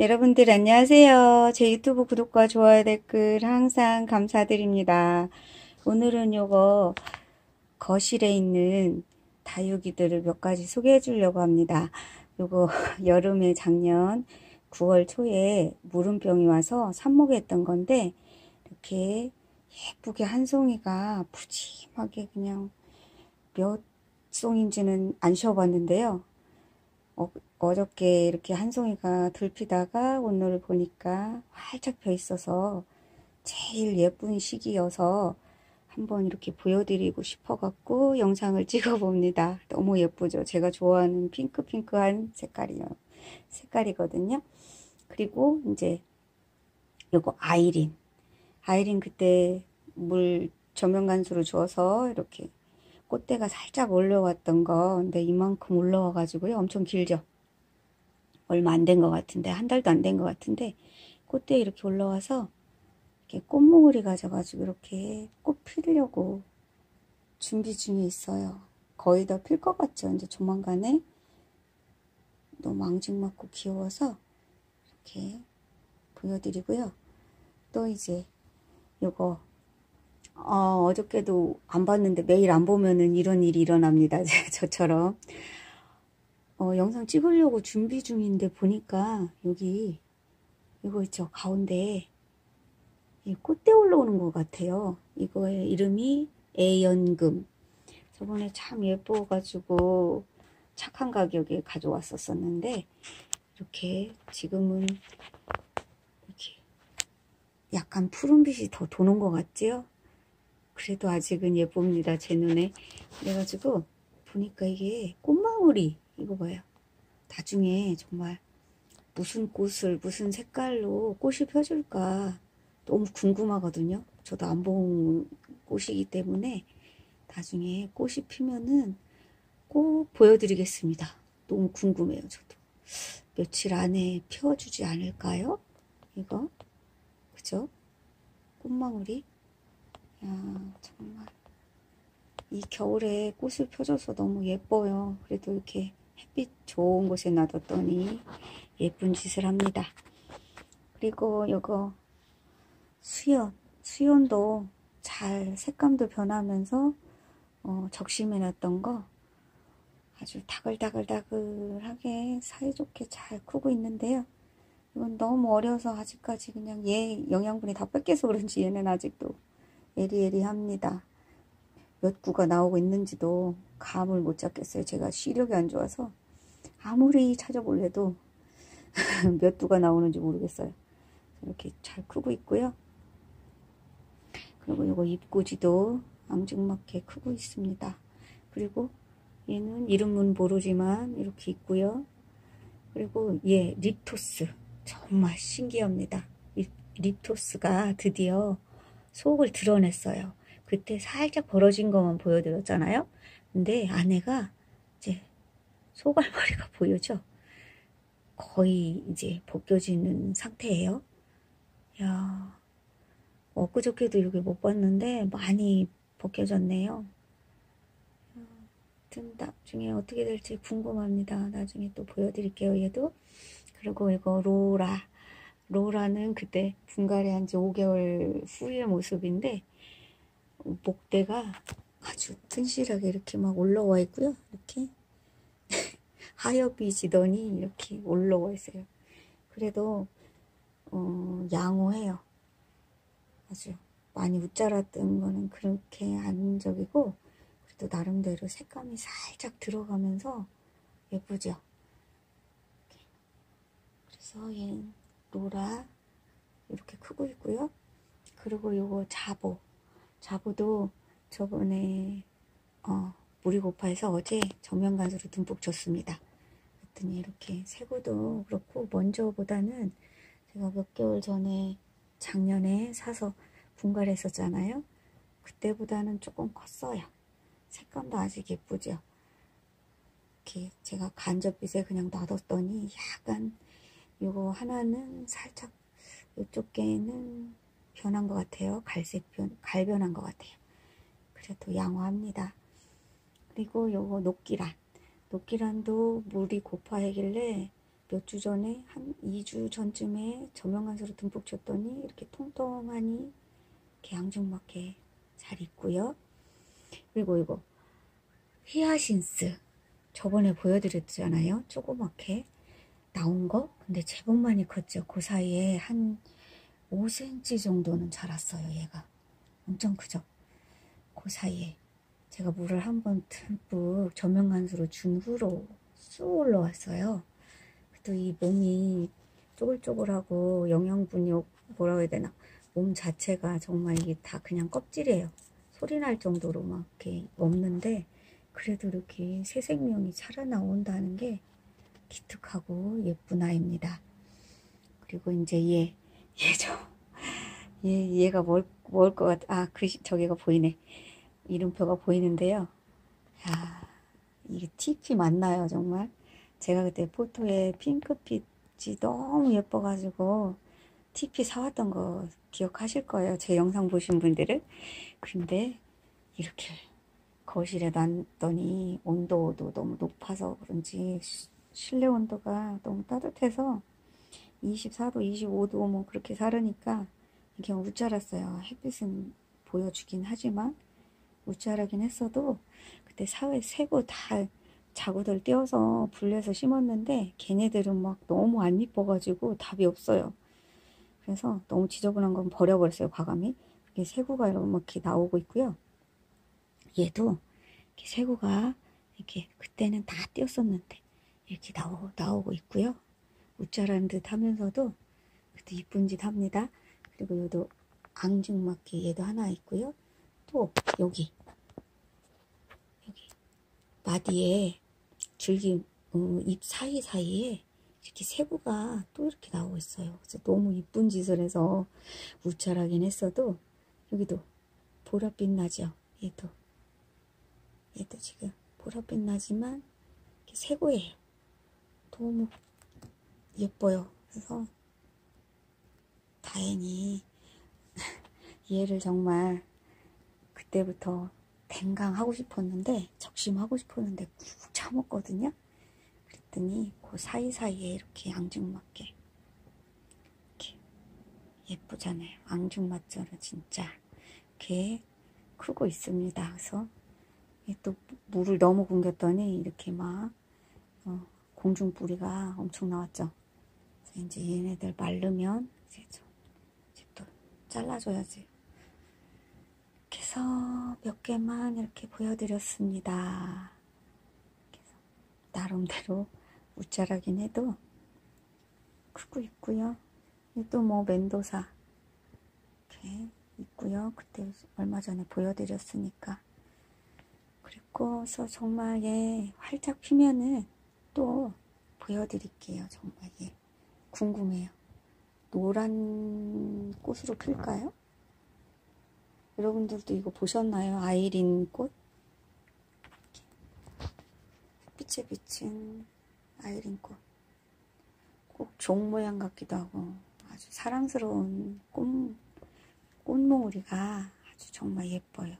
여러분들 안녕하세요. 제 유튜브 구독과 좋아요 댓글 항상 감사드립니다. 오늘은 요거 거실에 있는 다육이들을 몇 가지 소개해 주려고 합니다. 요거 여름에 작년 9월 초에 물음병이 와서 삽목에 했던 건데 이렇게 예쁘게 한 송이가 푸짐하게 그냥 몇 송인지는 안 쉬어봤는데요. 어, 어저께 이렇게 한 송이가 들피다가 오늘 보니까 활짝 펴 있어서 제일 예쁜 시기여서 한번 이렇게 보여드리고 싶어 갖고 영상을 찍어 봅니다. 너무 예쁘죠? 제가 좋아하는 핑크핑크한 색깔이요. 색깔이거든요. 그리고 이제 요거 아이린. 아이린 그때 물 조명간수로 줘서 이렇게 꽃대가 살짝 올라왔던 거 근데 이만큼 올라와 가지고요 엄청 길죠 얼마 안 된 것 같은데 한 달도 안 된 것 같은데 꽃대 이렇게 올라와서 이렇게 꽃몽울이 가져가지고 이렇게 꽃 피려고 준비 중에 있어요 거의 다 필 것 같죠 이제 조만간에 너무 앙증맞고 귀여워서 이렇게 보여드리고요 또 이제 요거 어, 어저께도 안 봤는데 매일 안 보면은 이런 일이 일어납니다. 저처럼. 어, 영상 찍으려고 준비 중인데 보니까 여기 이거 있죠. 가운데 이 꽃대 올라오는 것 같아요. 이거의 이름이 애연금. 저번에 참 예뻐가지고 착한 가격에 가져왔었었는데 이렇게 지금은 이렇게 약간 푸른빛이 더 도는 것 같지요? 그래도 아직은 예쁩니다. 제 눈에. 그래가지고 보니까 이게 꽃망울이 이거 봐요. 나중에 정말 무슨 꽃을 무슨 색깔로 꽃이 펴줄까 너무 궁금하거든요. 저도 안 본 꽃이기 때문에 나중에 꽃이 피면은 꼭 보여드리겠습니다. 너무 궁금해요. 저도. 며칠 안에 피워주지 않을까요? 이거 그죠? 꽃망울이 야 정말 이 겨울에 꽃을 펴줘서 너무 예뻐요. 그래도 이렇게 햇빛 좋은 곳에 놔뒀더니 예쁜 짓을 합니다. 그리고 이거 수연, 수연도 잘 색감도 변하면서 어, 적심해놨던 거 아주 다글다글다글하게 사이좋게 잘 크고 있는데요. 이건 너무 어려서 아직까지 그냥 얘 영양분이 다 뺏겨서 그런지 얘는 아직도 에리에리합니다. 몇 구가 나오고 있는지도 감을 못 잡겠어요. 제가 시력이 안 좋아서 아무리 찾아볼래도 몇 두가 나오는지 모르겠어요. 이렇게 잘 크고 있고요. 그리고 이거 입구지도 앙증맞게 크고 있습니다. 그리고 얘는 이름은 모르지만 이렇게 있고요. 그리고 얘 립토스 정말 신기합니다. 립토스가 드디어 속을 드러냈어요. 그때 살짝 벌어진 것만 보여드렸잖아요. 근데 아내가 이제 소갈머리가 보이죠? 거의 이제 벗겨지는 상태예요. 야, 엊그저께도 이렇게 못 봤는데 많이 벗겨졌네요. 아무튼 나중에 어떻게 될지 궁금합니다. 나중에 또 보여드릴게요. 얘도. 그리고 이거 로라. 로라는 그때 분갈이 한 지 5개월 후의 모습인데 목대가 아주 튼실하게 이렇게 막 올라와 있고요. 이렇게 하엽이 지더니 이렇게 올라와 있어요. 그래도 어, 양호해요. 아주 많이 웃자랐던 거는 그렇게 안 적이고 그래도 나름대로 색감이 살짝 들어가면서 예쁘죠. 그래서 얘는 노라 이렇게 크고 있고요. 그리고 요거 자보 자보도 저번에 어, 물이 고파해서 어제 정면간수로 듬뿍 줬습니다. 그랬더니 이렇게 새고도 그렇고 먼저보다는 제가 몇 개월 전에 작년에 사서 분갈했었잖아요. 그때보다는 조금 컸어요. 색감도 아직 예쁘죠. 이렇게 제가 간접빛에 그냥 놔뒀더니 약간 요거 하나는 살짝 이쪽 개는 변한 것 같아요. 갈색 변, 갈변한 것 같아요. 그래도 양호합니다. 그리고 요거 녹기란. 녹기란도 물이 고파하길래 몇 주 전에 한 2주 전쯤에 저명한수로 듬뿍 쳤더니 이렇게 통통하니 이렇게 앙증맞게 잘 있고요. 그리고 이거 히아신스 저번에 보여드렸잖아요. 조그맣게 나온 거 근데 제법 많이 컸죠. 그 사이에 한 5cm 정도는 자랐어요. 얘가 엄청 크죠. 그 사이에 제가 물을 한번 듬뿍 저명한수로 준 후로 쑥 올라왔어요. 또 이 몸이 쪼글쪼글하고 영양분이 뭐라고 해야 되나 몸 자체가 정말 이게 다 그냥 껍질이에요. 소리 날 정도로 막 이렇게 없는데 그래도 이렇게 새 생명이 살아나온다는 게 기특하고 예쁜 아이입니다. 그리고 이제 얘, 얘죠. 얘, 얘가 뭘, 뭘것 같, 아, 그, 저기가 보이네. 이름표가 보이는데요. 야, 이게 TP 맞나요, 정말? 제가 그때 포토에 핑크빛이 너무 예뻐가지고 TP 사왔던 거 기억하실 거예요. 제 영상 보신 분들은. 근데 이렇게 거실에 놨더니 온도도 너무 높아서 그런지 실내 온도가 너무 따뜻해서 24도, 25도 뭐 그렇게 살으니까 이게 우짜랐어요. 햇빛은 보여주긴 하지만 우짜라긴 했어도 그때 사회 새고 다 자구들 떼어서 불려서 심었는데 걔네들은 막 너무 안 이뻐가지고 답이 없어요. 그래서 너무 지저분한 건 버려버렸어요. 과감히. 이렇게 새구가 이렇게 나오고 있고요. 얘도 이렇게 새구가 이렇게 그때는 다 띄었었는데 이렇게 나오, 나오고 있고요. 우짜라는 듯 하면서도 그때 이쁜 짓 합니다. 그리고 얘도 앙증맞게 얘도 하나 있고요. 또 여기 여기 마디에 줄기 어, 잎 사이사이에 이렇게 새구가 또 이렇게 나오고 있어요. 그래서 너무 이쁜 짓을 해서 우짜라긴 했어도 여기도 보랏빛 나죠. 얘도 얘도 지금 보랏빛 나지만 새고예요. 너무 예뻐요. 그래서 다행히 얘를 정말 그때부터 댕강 하고 싶었는데 적심하고 싶었는데 꾹 참았거든요. 그랬더니 그 사이사이에 이렇게 앙증맞게 이렇게 예쁘잖아요. 앙증맞처럼 진짜 이렇게 크고 있습니다. 그래서 또 물을 너무 굶겼더니 이렇게 막 어, 공중 뿌리가 엄청 나왔죠. 이제 얘네들 마르면 이제 좀 이제 또 잘라줘야지. 이렇게 해서 몇 개만 이렇게 보여드렸습니다. 나름대로 우짜라긴 해도 크고 있고요. 또 뭐 멘도사 이렇게 있고요. 그때 얼마 전에 보여드렸으니까 그리고서 정말 예 활짝 피면은 또 보여드릴게요. 정말 예 궁금해요. 노란 꽃으로 필까요? 여러분들도 이거 보셨나요? 아이린 꽃? 빛에 비친 아이린 꽃. 꼭 종 모양 같기도 하고 아주 사랑스러운 꽃, 꽃몽우리가 아주 정말 예뻐요.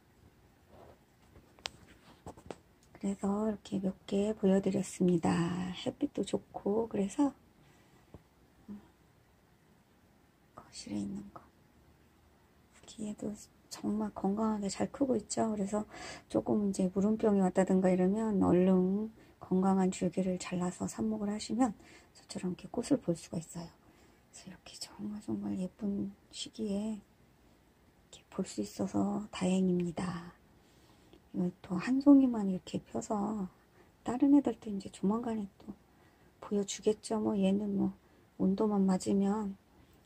그래서 이렇게 몇 개 보여드렸습니다. 햇빛도 좋고 그래서 거 실에 있는 거. 기에도 정말 건강하게 잘 크고 있죠. 그래서 조금 이제 물음병이 왔다든가 이러면 얼른 건강한 줄기를 잘라서 삽목을 하시면 저처럼 이렇게 꽃을 볼 수가 있어요. 그래서 이렇게 정말 정말 예쁜 시기에 이렇게 볼 수 있어서 다행입니다. 이또 한 송이만 이렇게 펴서 다른 애들도 이제 조만간에 또 보여주겠죠. 뭐 얘는 뭐 온도만 맞으면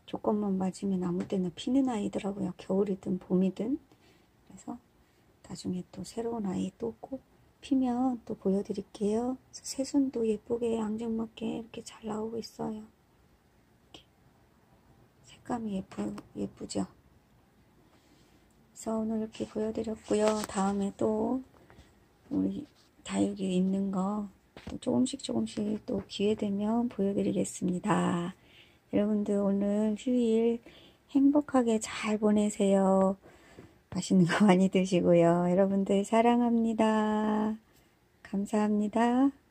조건만 맞으면 아무 때나 피는 아이더라고요. 겨울이든 봄이든. 그래서 나중에 또 새로운 아이 또꼭 피면 또 보여드릴게요. 새순도 예쁘게 앙증맞게 이렇게 잘 나오고 있어요. 이렇게. 색감이 예쁘, 예쁘죠? 그래서 오늘 이렇게 보여드렸고요. 다음에 또 우리 다육이 있는 거 조금씩 조금씩 또 기회 되면 보여드리겠습니다. 여러분들 오늘 휴일 행복하게 잘 보내세요. 맛있는 거 많이 드시고요. 여러분들 사랑합니다. 감사합니다.